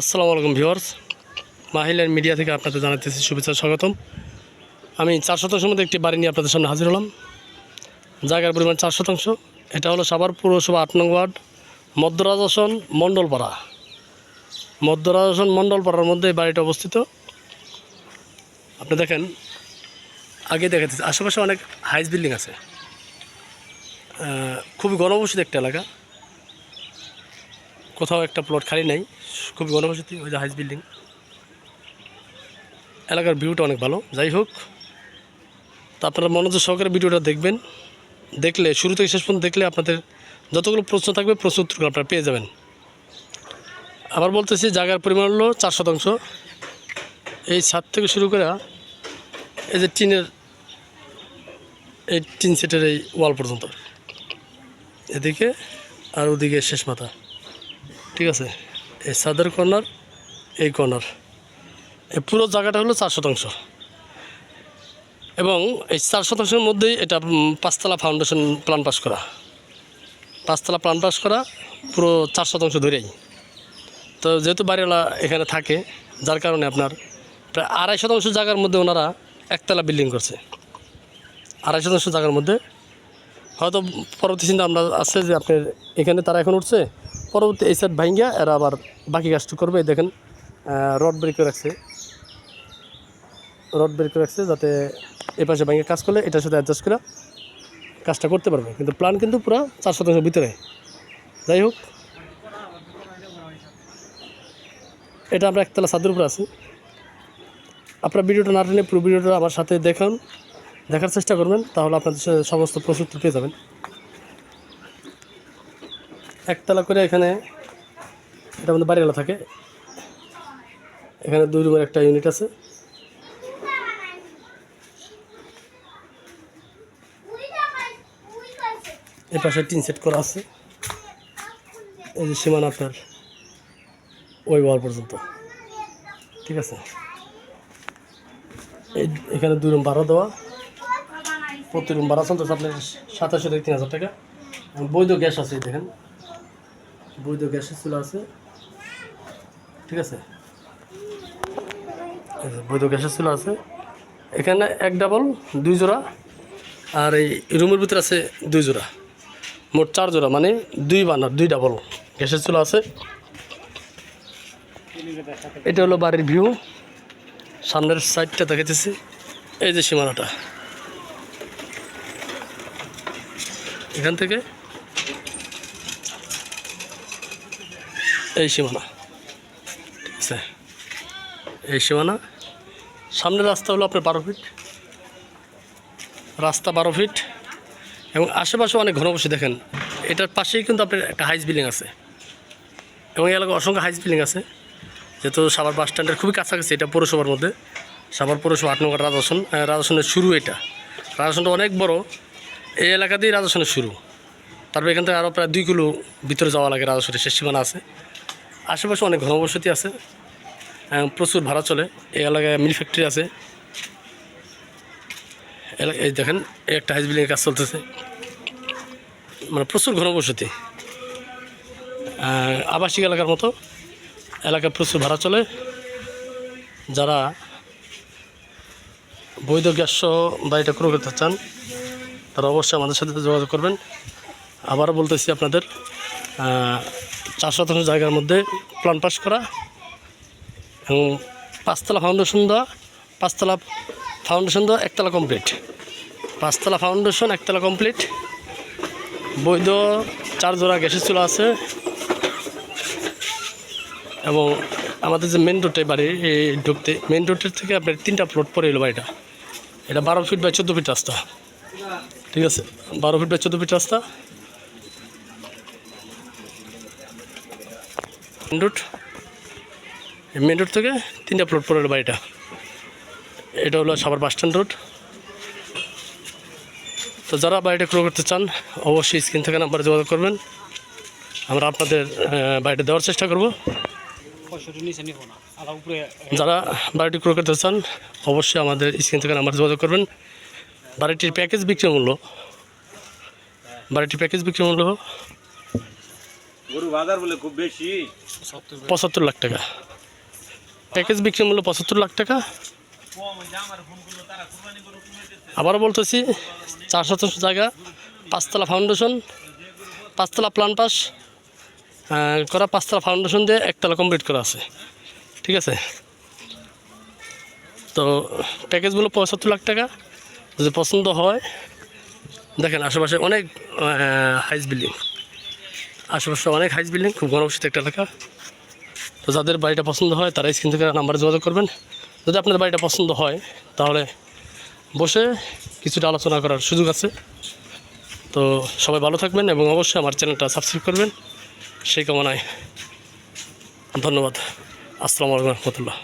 আসসালামু আলাইকুম viewers. মাহিলার media থেকে আপনাদের জানাতেছি শুভেচ্ছা, স্বাগতম। আমি চার শতাংশের মধ্যে একটি বাড়ি নিয়ে আপনাদের সামনে হাজির হলাম। জায়গার পরিমাণ চার শতাংশ। এটা হলো সাভার পৌরসভা আট নং ওয়ার্ড, মধ্যরাজাসন, মণ্ডলপাড়া। মধ্যরাজাসন, মণ্ডলপাড়ার মধ্যে এই বাড়িটা অবস্থিত। আপনি দেখেন, আগে দেখাতেছি আশেপাশে অনেক হাইস বিল্ডিং আছে। খুবই ঘনবসিত একটা এলাকা। কোথাও একটা প্লট খালি নেই। খুবই ঘনবসতি ওই যে হাইস বিল্ডিং এলাকার ভিউটা অনেক ভালো। যাই হোক, তা আপনারা মনোযোগ সহকারে ভিডিওটা দেখবেন। দেখলে, শুরু থেকে শেষ পর্যন্ত দেখলে আপনাদের যতগুলো প্রশ্ন থাকবে, প্রশ্ন উত্তরগুলো আপনারা পেয়ে যাবেন। আবার বলতেছি, জায়গার পরিমাণ হলো চার শতাংশ। এই ছাদ থেকে শুরু করে এই যে টিনের, এই টিন সেটের এই ওয়াল পর্যন্ত। এদিকে আর ওদিকে শেষ মাথা। ঠিক আছে, এই সাদের কর্নার এই কর্নার এই পুরো জায়গাটা হলো চার শতাংশ। এবং এই চার শতাংশের মধ্যেই এটা পাঁচতলা ফাউন্ডেশন প্ল্যান পাস করা। পাঁচতলা প্ল্যান পাস করা পুরো চার শতাংশ ধরেই। তো যেহেতু বাড়িওয়ালা এখানে থাকে, যার কারণে আপনার প্রায় আড়াই শতাংশ জায়গার মধ্যে ওনারা একতলা বিল্ডিং করছে। আড়াই শতাংশ জায়গার মধ্যে। হয়তো পরবর্তী চিন্তা আমরা আছে যে আপনার এখানে তারা এখন উঠছে? পরবর্তী এই সাইড ভাঙ্গিয়া এরা আবার বাকি কাজটা করবে। দেখেন রড ব্রেক করে রাখছে। রড ব্রেক করে রাখছে যাতে এ পাশে ভাঙ্গে কাজ করলে এটার সাথে অ্যাডজাস্ট করে কাজটা করতে পারবে। কিন্তু প্ল্যান কিন্তু পুরো চার শতাংশের ভিতরে। যাই হোক, এটা আমরা একতলা ছাদের উপরে আছি। আপনার ভিডিওটা না টেনে পুরো ভিডিওটা আমার সাথে দেখুন, দেখার চেষ্টা করবেন, তাহলে আপনাদের সমস্ত প্রস্তুতি পেয়ে যাবেন। একতলা করে এখানে এটা আমাদের বাড়িওয়ালা থাকে। এখানে দুই রুমের একটা ইউনিট আছে। এ পাশে টিন সেট করা আছে। এই যে সীমানা আপনার ওই ওয়াল পর্যন্ত। ঠিক আছে? এই এখানে দুই রুম ভাড়া দেওয়া। প্রতি রুম ভাড়া চলতেছে আপনার সাতাশশো থেকে তিন হাজার টাকা। বৈধ গ্যাস আছে দেখেন। বৈধ গ্যাসের চুলা আছে। ঠিক আছে? বৈধ গ্যাসের চুলা আছে। এখানে এক ডাবল দুই জোড়া, আর এই রুমের ভিতরে আছে দুই জোড়া। মোট চার জোড়া মানে দুই বানার, দুই ডাবল গ্যাসের চুলা আছে। এটা হলো বাড়ির ভিউ সামনের সাইডটা দেখাইতেছি। এই যে সীমানাটা। এখান থেকে এই সীমানা। ঠিক আছে এই সীমানা। সামনের রাস্তা হলো আপনার বারো ফিট। রাস্তা বারো ফিট এবং আশেপাশে অনেক ঘনবসতি দেখেন। এটার পাশেই কিন্তু আপনার একটা হাইস বিল্ডিং আছে। এবং এই এলাকায় অসংখ্য হাইস বিল্ডিং আছে। যেহেতু সাভার বাস স্ট্যান্ডের খুবই কাছাকাছি, এটা পৌরসভার মধ্যে। সাভার পৌরসভা আট নম্বর রাজাসন রাজাসনের শুরু এটা। রাজাসনটা অনেক বড়। এই এলাকাতেই রাজাসনের শুরু। তারপর এখান থেকে আরও প্রায় দুই কিলো ভিতরে যাওয়া লাগে রাজাসনের শেষ সীমানা আছে। আশেপাশে অনেক ঘনবসতি আছে প্রচুর ভাড়া চলে। এই এলাকায় মিল ফ্যাক্টরি আছে। এই দেখেন একটা হাইস বিল্ডিংয়ের কাজ চলতেছে। মানে প্রচুর ঘনবসতি। আবাসিক এলাকার মতো। এলাকায় প্রচুর ভাড়া চলে। যারা বৈধ গ্যাস সহ বাড়িটা ক্রয় করতে চান, তারা অবশ্যই আমাদের সাথে যোগাযোগ করবেন। আবারও বলতেছি আপনাদের চার শতাংশ জায়গার মধ্যে প্ল্যান পাস করা এবং পাঁচতলা ফাউন্ডেশন দেওয়া, পাঁচতলা ফাউন্ডেশন দেওয়া, একতলা কমপ্লিট পাঁচতলা ফাউন্ডেশন একতলা কমপ্লিট বৈধ চার জোড়া গ্যাসের চুলা আছে। এবং আমাদের যে মেন রোডে বাড়ি এই ঢুকতে মেন রোডের থেকে আপনার তিনটা প্লট পরে এলো বাড়িটা। এটা বারো ফিট বাই চোদ্দ ফিট রাস্তা। ঠিক আছে? বারো ফিট বাই চোদ্দ ফিট রাস্তা। রোড মেন রোড থেকে তিনটা প্লট এলো বাড়িটা। এটা হলো সাভার বাস স্ট্যান্ড রোড। তো যারা বাড়িটা ক্রয় করতে চান, অবশ্যই স্ক্রিন থেকে নাম্বারে যোগাযোগ করবেন। আমরা আপনাদের বাড়িটা দেওয়ার চেষ্টা করব। যারা বাড়িটি ক্রয় করতে চান, অবশ্যই আমাদের স্ক্রিন থেকে নাম্বার যোগাযোগ করবেন। বাড়িটির প্যাকেজ বিক্রি মূল্য। বাড়িটির প্যাকেজ বিক্রি মূল্য পঁচাত্তর লাখ টাকা। প্যাকেজ বিক্রি মূল্য পঁচাত্তর লাখ টাকা। আবারও বলতেছি, চার শতাংশ জায়গা, পাঁচতলা ফাউন্ডেশন পাঁচতলা প্লান পাস করা পাঁচতলা ফাউন্ডেশন দিয়ে একতলা কমপ্লিট করা আছে। ঠিক আছে? তো প্যাকেজগুলো পঁচাত্তর লাখ টাকা। যদি পছন্দ হয়, দেখেন আশেপাশে অনেক হাইস বিল্ডিং আশেপাশে অনেক হাইস বিল্ডিং খুব ঘনবসিত একটা এলাকা। তো যাদের বাড়িটা পছন্দ হয়, তারা স্ক্রিন থেকে নাম্বারে যোগাযোগ করবেন। যদি আপনাদের বাড়িটা পছন্দ হয়, তাহলে বসে কিছুটা আলোচনা করার সুযোগ আছে। তো সবাই ভালো থাকবেন এবং অবশ্যই আমার চ্যানেলটা সাবস্ক্রাইব করবেন। সেই কামনায় ধন্যবাদ। আসসালামু আলাইকুম রহমতুল্লাহ।